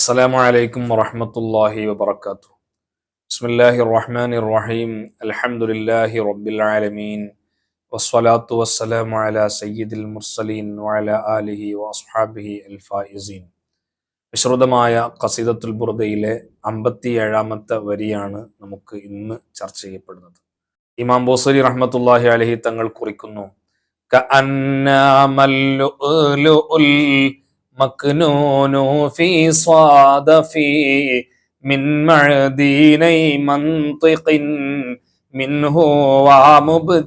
السلام عليكم ورحمة الله وبركاته بسم الله الرحمن الرحيم الحمد لله رب العالمين والصلاة والسلام على سيد المرسلين وعلى آله وأصحابه الفائزين വിശ്രുതമായ ഖസീദത്തുൽ ബുർദയിലെ അമ്പത്തി ഏഴാമത്തെ വരിയാണ് നമുക്ക് ഇന്ന് ചർച്ച ചെയ്യപ്പെടുന്നത് ഇമാം ബോസരി റഹ്മത്തുല്ലാഹി അലഹി തങ്ങൾ കുറിക്കുന്നു كأنما اللؤلؤ المكنون في صادفي من معديني منطق منه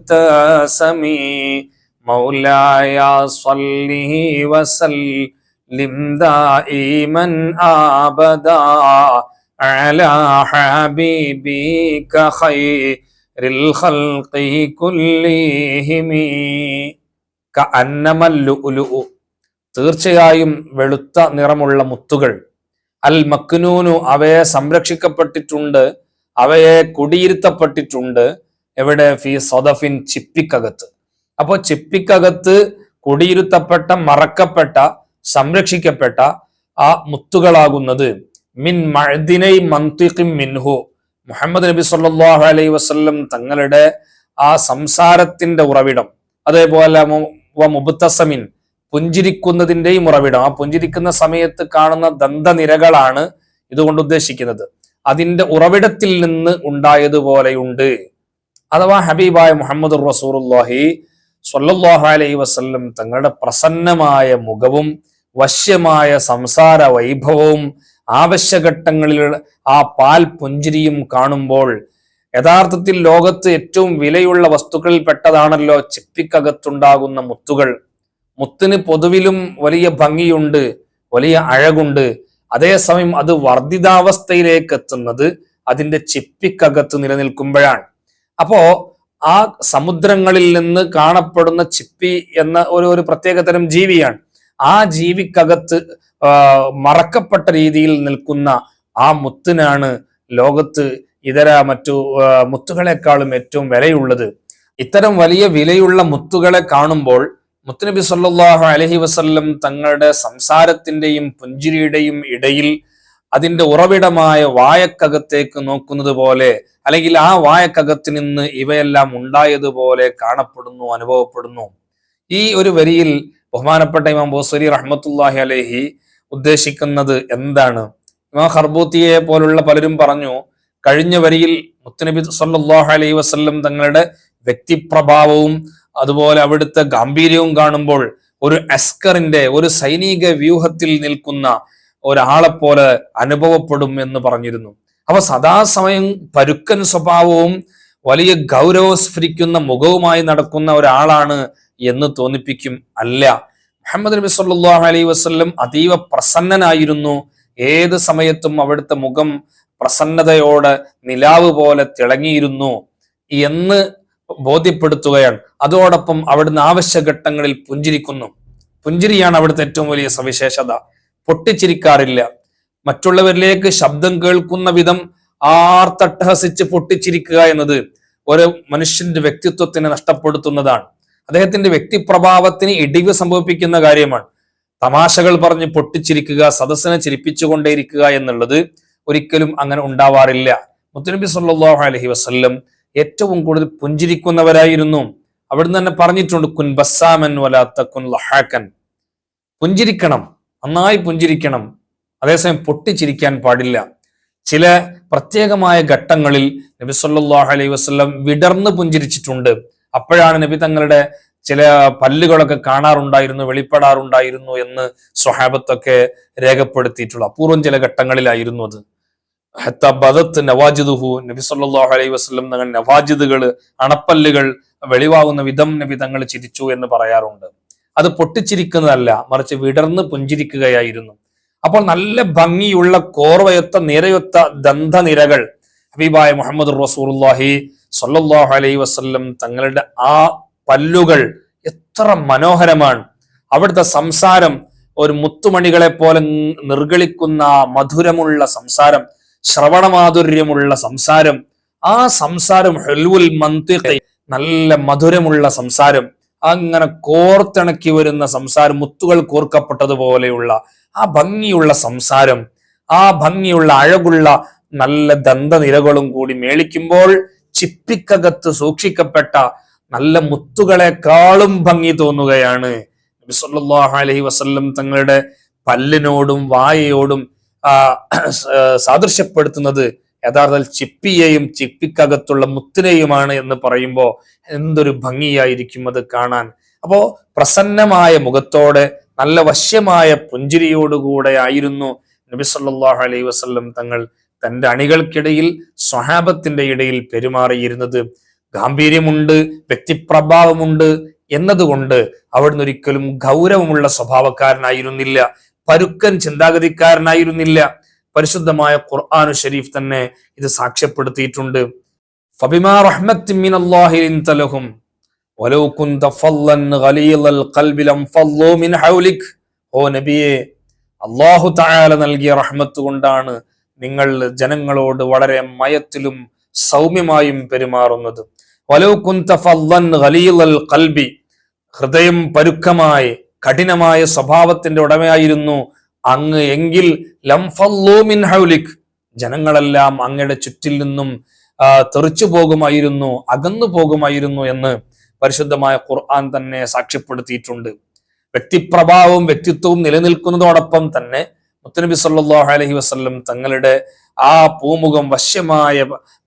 ومبتسمي مولاي صلي وسلم دائما ابدا على حبيبك خير الخلق كلهم كأنما اللؤلؤ തീർച്ചയായും വെളുത്ത നിറമുള്ള മുത്തുകൾ. അൽ മക്നൂനു അവയെ സംരക്ഷിക്കപ്പെട്ടിട്ടുണ്ട് അവയെ കുടിയിരുത്തപ്പെട്ടിട്ടുണ്ട് എവിടെ? ഫി സൊദഫിൻ ചിപ്പിക്കകത്ത്. അപ്പോൾ ചിപ്പിക്കകത്ത് കുടിയിരുത്തപ്പെട്ട മറക്കപ്പെട്ട സംരക്ഷിക്കപ്പെട്ട ആ മുത്തുകളാകുന്നത് മിൻ മഴദിനൈ മന്തിഖിം മിൻഹു. മുഹമ്മദ് നബി സല്ലല്ലാഹു അലൈഹി വസല്ലം തങ്ങളുടെ ആ സംസാരത്തിന്റെ ഉറവിടം. അതേപോലെ മുബത്തസമിൻ പുഞ്ചിരിക്കുന്നതിന്റെയും ഉറവിടം. ആ പുഞ്ചിരിക്കുന്ന സമയത്ത് കാണുന്ന ദന്തനിരകളാണ് ഇതുകൊണ്ട് ഉദ്ദേശിക്കുന്നത്. അതിന്റെ ഉറവിടത്തിൽ നിന്ന് ഉണ്ടായതുപോലെയുണ്ട് അഥവാ ഹബീബായ മുഹമ്മദ് റസൂറുല്ലാഹി സ്വല്ലല്ലാഹു അലൈഹി വസല്ലം തങ്ങളുടെ പ്രസന്നമായ മുഖവും വശ്യമായ സംസാര വൈഭവവും ആവശ്യഘട്ടങ്ങളിൽ ആ പാൽ പുഞ്ചിരിയും കാണുമ്പോൾ യഥാർത്ഥത്തിൽ ലോകത്ത് ഏറ്റവും വിലയുള്ള വസ്തുക്കളിൽ പെട്ടതാണല്ലോ ചിപ്പിക്കകത്തുണ്ടാകുന്ന മുത്തുകൾ. മുത്തിന് പൊതുവിലും വലിയ ഭംഗിയുണ്ട് വലിയ അഴകുണ്ട്. അതേസമയം അത് വർദ്ധിതാവസ്ഥയിലേക്ക് എത്തുന്നത് അതിന്റെ ചിപ്പിക്കകത്ത് നിലനിൽക്കുമ്പോഴാണ്. അപ്പോ ആ സമുദ്രങ്ങളിൽ നിന്ന് കാണപ്പെടുന്ന ചിപ്പി എന്ന ഒരു ഒരു പ്രത്യേകതരം ജീവിയാണ്. ആ ജീവിക്കകത്ത് മറക്കപ്പെട്ട രീതിയിൽ നിൽക്കുന്ന ആ മുത്തിനാണ് ലോകത്ത് ഇതര മറ്റു മുത്തുകളെക്കാളും ഏറ്റവും വിലയുള്ളത്. ഇത്തരം വലിയ വിലയുള്ള മുത്തുകളെ കാണുമ്പോൾ മുത്തുനബി സല്ലാഹു അലഹി വസ്ല്ലം തങ്ങളുടെ സംസാരത്തിന്റെയും പുഞ്ചിരിയുടെയും ഇടയിൽ അതിന്റെ ഉറവിടമായ വായക്കകത്തേക്ക് നോക്കുന്നത് പോലെ അല്ലെങ്കിൽ ആ വായക്കകത്ത് നിന്ന് ഇവയെല്ലാം ഉണ്ടായതുപോലെ കാണപ്പെടുന്നു അനുഭവപ്പെടുന്നു. ഈ ഒരു വരിയിൽ ബഹുമാനപ്പെട്ട ഇമാം ബോസരി റഹ്മത്തുല്ലാഹി അലഹി ഉദ്ദേശിക്കുന്നത് എന്താണ്? ഇമാം ഹർബൂത്തിയെ പോലുള്ള പലരും പറഞ്ഞു കഴിഞ്ഞ വരിയിൽ മുത്തുനബി സല്ലാഹു അലൈഹി വസ്ല്ലം തങ്ങളുടെ വ്യക്തിപ്രഭാവവും അതുപോലെ അവിടുത്തെ ഗാംഭീര്യവും കാണുമ്പോൾ ഒരു അസ്കറിന്റെ ഒരു സൈനിക വ്യൂഹത്തിൽ നിൽക്കുന്ന ഒരാളെ പോലെ അനുഭവപ്പെടും എന്ന് പറഞ്ഞിരുന്നു. അവ സദാസമയം പരുക്കൻ സ്വഭാവവും വലിയ ഗൗരവസ്ഫരിക്കുന്ന മുഖവുമായി നടക്കുന്ന ഒരാളാണ് എന്ന് തോന്നിപ്പിക്കും അല്ല. മുഹമ്മദ് നബി സല്ലല്ലാഹു അലൈഹി വസല്ലം അതീവ പ്രസന്നനായിരുന്നു. ഏത് സമയത്തും അവിടുത്തെ മുഖം പ്രസന്നതയോടെ നിലാവ് പോലെ തിളങ്ങിയിരുന്നു എന്ന് ബോധ്യപ്പെടുത്തുകയാണ്. അതോടൊപ്പം അവിടുന്ന് ആവശ്യഘട്ടങ്ങളിൽ പുഞ്ചിരിക്കുന്നു. പുഞ്ചിരിയാണ് അവിടുത്തെ ഏറ്റവും വലിയ സവിശേഷത. പൊട്ടിച്ചിരിക്കാറില്ല. മറ്റുള്ളവരിലേക്ക് ശബ്ദം കേൾക്കുന്ന വിധം ആർത്തട്ടഹസിച്ച് പൊട്ടിച്ചിരിക്കുക എന്നത് ഒരു മനുഷ്യന്റെ വ്യക്തിത്വത്തിന് നഷ്ടപ്പെടുത്തുന്നതാണ്. അദ്ദേഹത്തിന്റെ വ്യക്തിപ്രഭാവത്തിന് ഇടിവ് സംഭവിപ്പിക്കുന്ന കാര്യമാണ്. തമാശകൾ പറഞ്ഞ് പൊട്ടിച്ചിരിക്കുക സദസ്സിനെ ചിരിപ്പിച്ചുകൊണ്ടേയിരിക്കുക എന്നുള്ളത് ഒരിക്കലും അങ്ങനെ ഉണ്ടാവാറില്ല. മുത്തുനബി സല്ലല്ലാഹു അലൈഹി വസല്ലം ഏറ്റവും കൂടുതൽ പുഞ്ചിരിക്കുന്നവരായിരുന്നു. അവിടുന്ന് തന്നെ പറഞ്ഞിട്ടുണ്ട് കുൻ ബസ്സാമൻ വലാത്ത കുൻ ലഹാക്കൻ പുഞ്ചിരിക്കണം നന്നായി പുഞ്ചിരിക്കണം അതേസമയം പൊട്ടിച്ചിരിക്കാൻ പാടില്ല. ചില പ്രത്യേകമായ ഘട്ടങ്ങളിൽ നബി സല്ലല്ലാഹു അലൈഹി വസല്ലം വിടർന്ന് പുഞ്ചിരിച്ചിട്ടുണ്ട്. അപ്പോഴാണ് നബി തങ്ങളുടെ ചില പല്ലുകളൊക്കെ കാണാറുണ്ടായിരുന്നു വെളിപ്പെടാറുണ്ടായിരുന്നു എന്ന് സ്വഹാബത്തൊക്കെ രേഖപ്പെടുത്തിയിട്ടുള്ള അപൂർവം ചില ഘട്ടങ്ങളിലായിരുന്നു അത്. ഹത്ത ബദത്ത് നവാജിദുഹു നബി സല്ലല്ലാഹു അലൈഹി വസല്ലം തങ്ങൾ നവാജിദുകൾ അണപ്പല്ലുകൾ വെളിവാകുന്ന വിധം നബി തങ്ങൾ ചിരിച്ചു എന്ന് പറയാറുണ്ട്. അത് പൊട്ടിച്ചിരിക്കുന്നതല്ല മറിച്ച് വിടർന്ന് പുഞ്ചിരിക്കുകയായിരുന്നു. അപ്പോൾ നല്ല ഭംഗിയുള്ള കോർവയൊത്ത നിരയൊത്ത ദന്തനിരകൾ ഹബീബായ മുഹമ്മദ് റസൂലുള്ളാഹി സല്ലല്ലാഹു അലൈഹി വസല്ലം തങ്ങളുടെ ആ പല്ലുകൾ എത്ര മനോഹരമാണ്. അവിടുത്തെ സംസാരം ഒരു മുത്തുമണികളെ പോലെ നിർഗളിക്കുന്ന മധുരമുള്ള സംസാരം ശ്രവണമാധുര്യമുള്ള സംസാരം ആ സംസാരം ഹെൽവുൽ മന്തി നല്ല മധുരമുള്ള സംസാരം അങ്ങനെ കോർത്തിണക്കി വരുന്ന സംസാരം മുത്തുകൾ കോർക്കപ്പെട്ടതുപോലെയുള്ള ആ ഭംഗിയുള്ള സംസാരം ആ ഭംഗിയുള്ള അഴകുള്ള നല്ല ദന്തനിരകളും കൂടി മേളിക്കുമ്പോൾ ചിപ്പിക്കകത്ത് സൂക്ഷിക്കപ്പെട്ട നല്ല മുത്തുകളെക്കാളും ഭംഗി തോന്നുകയാണ്. അലൈഹി വസല്ലം തങ്ങളുടെ പല്ലിനോടും വായയോടും സാദൃശ്യപ്പെടുത്തുന്നത് യഥാർത്ഥത്തിൽ ചിപ്പിയെയും ചിപ്പിക്കകത്തുള്ള മുത്തിനെയുമാണ് എന്ന് പറയുമ്പോൾ എന്തൊരു ഭംഗിയായിരിക്കും അത് കാണാൻ. അപ്പോ പ്രസന്നമായ മുഖത്തോടെ നല്ല വശ്യമായ പുഞ്ചിരിയോടുകൂടെ ആയിരുന്നു നബി സല്ലല്ലാഹു അലൈഹി വസല്ലം തങ്ങൾ തന്റെ അണികൾക്കിടയിൽ സ്വഹാബത്തിന്റെ ഇടയിൽ പെരുമാറിയിരുന്നത്. ഗാംഭീര്യമുണ്ട് വ്യക്തിപ്രഭാവമുണ്ട് എന്നതുകൊണ്ട് അവിടുന്ന് ഒരിക്കലും ഗൗരവമുള്ള സ്വഭാവക്കാരനായിരുന്നില്ല. പരുക്കൻ ചിന്താഗതിക്കാരനായിരുന്നില്ല. പരിശുദ്ധമായ ഖുർആാനു ഷരീഫ് തന്നെ ഇത് സാക്ഷ്യപ്പെടുത്തിയിട്ടുണ്ട്. ഫബിമാ തആല നൽകിയ കൊണ്ടാണ് നിങ്ങൾ ജനങ്ങളോട് വളരെ മയത്തിലും സൗമ്യമായും പെരുമാറുന്നത്. കുന്ത ഹൃദയം പരുക്കമായി കഠിനമായ സ്വഭാവത്തിന്റെ ഉടമയായിരുന്നു. അങ്ങ് എങ്കിൽ ഹൗലിക്. ജനങ്ങളെല്ലാം അങ്ങയുടെ ചുറ്റിൽ നിന്നും തെറിച്ചു പോകുമായിരുന്നു അകന്നു പോകുമായിരുന്നു എന്ന് പരിശുദ്ധമായ ഖുർആൻ തന്നെ സാക്ഷ്യപ്പെടുത്തിയിട്ടുണ്ട്. വ്യക്തിപ്രഭാവവും വ്യക്തിത്വവും നിലനിൽക്കുന്നതോടൊപ്പം തന്നെ മുത്തനബി സല്ലാഹു അലഹി വസ്ല്ലം തങ്ങളുടെ ആ പൂമുഖം വശ്യമായ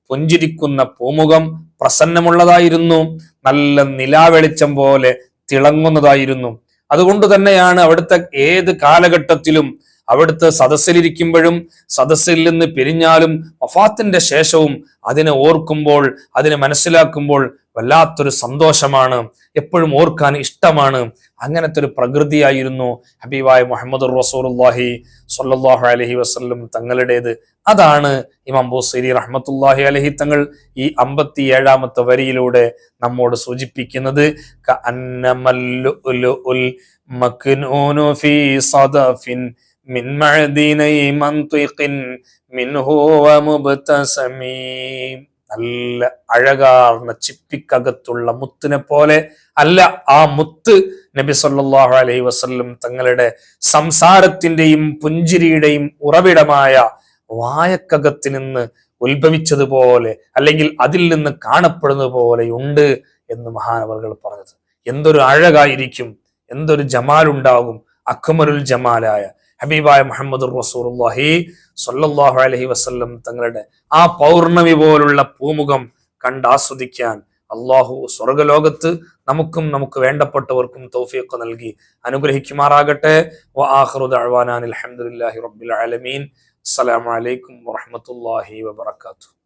പുഞ്ചിരിക്കുന്ന പൂമുഖം പ്രസന്നമുള്ളതായിരുന്നു നല്ല നിലാവെളിച്ചം പോലെ തിളങ്ങുന്നതായിരുന്നു. അതുകൊണ്ട് തന്നെയാണ് അവിടുത്തെ ഏത് കാലഘട്ടത്തിലും അവിടുത്തെ സദസ്സിലിരിക്കുമ്പോഴും സദസ്സിൽ നിന്ന് പിരിഞ്ഞാലും വഫാത്തിന്റെ ശേഷവും അതിനെ ഓർക്കുമ്പോൾ അതിനെ മനസ്സിലാക്കുമ്പോൾ വല്ലാത്തൊരു സന്തോഷമാണ് എപ്പോഴും ഓർക്കാൻ ഇഷ്ടമാണ്. അങ്ങനത്തെ ഒരു പ്രകൃതിയായിരുന്നു ഹബീബായ മുഹമ്മദ് റസൂലുള്ളാഹി സൊല്ലാഹു അലഹി വസല്ലം തങ്ങളുടേത്. അതാണ് ഇമാം ബൂസൈരി റഹ്മത്തുള്ളാഹി അലഹി തങ്ങൾ ഈ അമ്പത്തി ഏഴാമത്തെ വരിയിലൂടെ നമ്മോട് സൂചിപ്പിക്കുന്നത്. കഅന്നമൽ ലുഅ്ലുഉൽ മക്നൂനു ഫീ സദഫിൻ നല്ല അഴകാർന്ന ചിപ്പിക്കകത്തുള്ള മുത്തിനെ പോലെ അല്ല ആ മുത്ത് നബി സല്ലാഹു അലൈഹി വസല്ലം തങ്ങളുടെ സംസാരത്തിന്റെയും പുഞ്ചിരിയുടെയും ഉറവിടമായ വായക്കകത്ത് നിന്ന് ഉത്ഭവിച്ചതുപോലെ അല്ലെങ്കിൽ അതിൽ നിന്ന് കാണപ്പെടുന്നത് പോലെയുണ്ട് എന്ന് മഹാനവർകൾ പറഞ്ഞത്. എന്തൊരു അഴകായിരിക്കും എന്തൊരു ജമാലുണ്ടാകും അക്മലുൽ ജമാലായ. ഹബീബായ മുഹമ്മദ് റസൂർഹി സൊല്ലാഹു അലഹി വസ്ല്ലം തങ്ങളുടെ ആ പൗർണമി പോലുള്ള പൂമുഖം കണ്ടാസ്വദിക്കാൻ അള്ളാഹു സ്വർഗലോകത്ത് നമുക്കും നമുക്ക് വേണ്ടപ്പെട്ടവർക്കും തൗഫീഖ് നൽകി അനുഗ്രഹിക്കുമാറാകട്ടെ. അൽഹംദുലില്ലാഹി റബ്ബിൽ ആലമീൻ. വബറകാതുഹു.